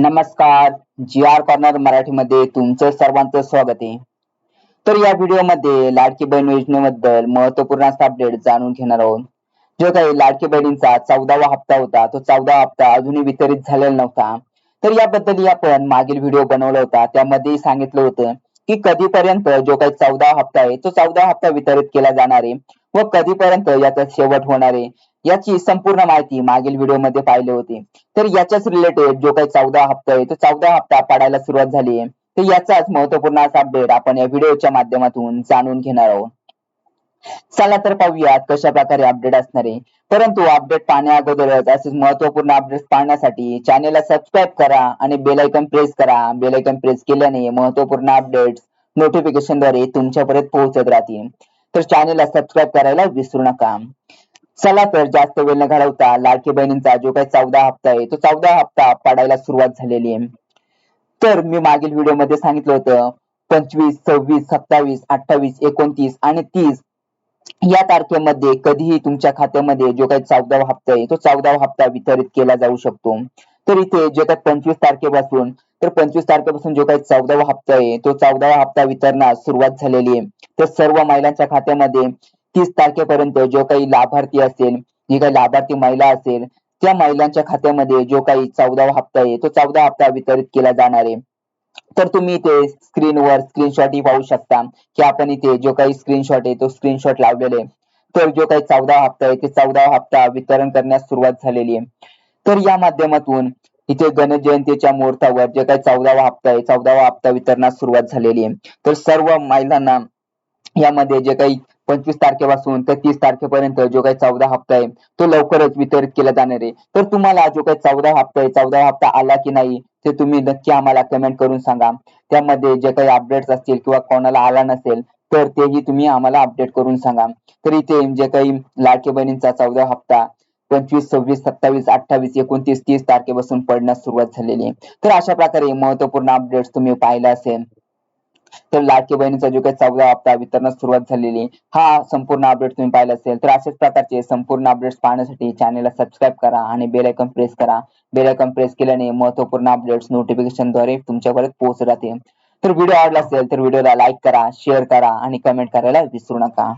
नमस्कार जी R corner मराठीमध्ये तुमचं सर्वांचं स्वागत आहे. तर या व्हिडिओमध्ये लाडकी बहीण योजनेबद्दल महत्त्वपूर्ण असा अपडेट जाणून घेणार आहोत. जो काही लाडकी बहिणींचा चौदावा हप्ता होता तो चौदावा हप्ता अजूनही वितरित झालेला नव्हता. तर याबद्दल आपण मागील व्हिडिओ बनवला होता त्यामध्ये सांगितलं होतं की कधीपर्यंत जो काही चौदा हप्ता आहे तो चौदा हप्ता वितरित केला जाणार आहे व कधीपर्यंत याचा शेवट होणार आहे. याची संपूर्ण माहिती मागील व्हिडिओमध्ये पाहिली होती. तर याच्याच रिलेटेड जो काही चौदा हप्ता आहे तो चौदा हप्ता पाडायला सुरुवात झाली आहे. तर याचाच महत्त्वपूर्ण असा अपडेट आपण या व्हिडिओच्या माध्यमातून जाणून घेणार आहोत. चला तर पाहूयात कशा प्रकारे अपडेट असणार आहे. परंतु अपडेट पाहण्या अगोदरच असेच महत्त्वपूर्ण अपडेट पाहण्यासाठी चॅनेलला सबस्क्राईब करा आणि बेलायकन प्रेस करा. बेलायकन प्रेस केल्याने महत्त्वपूर्ण अपडेट नोटिफिकेशनद्वारे तुमच्यापर्यंत पोहोचत राहतील. तर चॅनेलला सबस्क्राईब करायला विसरू नका. चला तर जास्त वेळ न घालवता लाडकी बहिणींचा जो काही चौदा हप्ता आहे तो चौदा हप्ता पाडायला सुरुवात झालेली आहे. तर मी मागील व्हिडिओमध्ये सांगितलं होतं पंचवीस सव्वीस सत्तावीस अठ्ठावीस एकोणतीस आणि तीस या तारखेमध्ये कधीही तुमच्या खात्यामध्ये जो काही चौदावा हप्ता आहे तो चौदावा हप्ता वितरित केला जाऊ शकतो. तर इथे जे काही पंचवीस तारखेपासून तर पंचवीस तारखेपासून जो काही चौदावा हप्ता आहे तो चौदावा हप्ता वितरणास सुरुवात झालेली आहे. तर सर्व महिलांच्या खात्यामध्ये तीस तारखेपर्यंत जो काही लाभार्थी असेल जी काही लाभार्थी महिला असेल त्या महिलांच्या खात्यामध्ये जो काही चौदावा हप्ता आहे तो चौदा हप्ता वितरित केला जाणार आहे. तर तुम्ही इथे स्क्रीनवर स्क्रीनशॉट ही पाहू शकता की आपण इथे जो काही स्क्रीनशॉट आहे तो स्क्रीनशॉट लावलेले तर जो काही चौदा हप्ता आहे ते चौदा हप्ता वितरण करण्यास सुरुवात झालेली आहे. तर या माध्यमातून इथे गणेश जयंतीच्या मुहूर्तावर जे काही चौदावा हप्ता आहे चौदावा हप्ता वितरणास सुरुवात झालेली आहे. तर सर्व महिलांना यामध्ये जे काही पंचवीस तारखेपासून तर तीस तारखेपर्यंत जो काही चौदा हप्ता आहे तो लवकरच वितरित केला जाणार आहे. तर तुम्हाला जो काही चौदा हप्ता आहे चौदा हप्ता आला की नाही ते तुम्ही नक्की आम्हाला कमेंट करून सांगा. त्यामध्ये जे काही अपडेट्स असतील किंवा कोणाला आला नसेल तर तेही तुम्ही आम्हाला अपडेट करून सांगा. तर इथे जे काही लाडके बहिणींचा चौदा हप्ता पंचवीस सव्वीस सत्तावीस अठ्ठावीस एकोणतीस तीस तारखेपासून पडण्यास सुरुवात झालेली आहे. तर अशा प्रकारे महत्त्वपूर्ण अपडेट्स तुम्ही पाहिला असेल तर लाडके बहिणीचा जो काही चौदा हप्ता वितरणास सुरुवात झालेली हा संपूर्ण अपडेट तुम्ही पाहिला असेल तर अशाच प्रकारचे संपूर्ण अपडेट्स पाहण्यासाठी चॅनेलला सबस्क्राईब करा आणि बेल आयकॉन प्रेस करा. बेल आयकॉन प्रेस केल्याने महत्त्वपूर्ण अपडेट्स नोटिफिकेशनद्वारे तुमच्यापर्यंत पोहोचत राहते तर व्हिडिओ आवडला असेल तर व्हिडिओला लाईक करा शेअर करा आणि कमेंट करायला विसरू नका.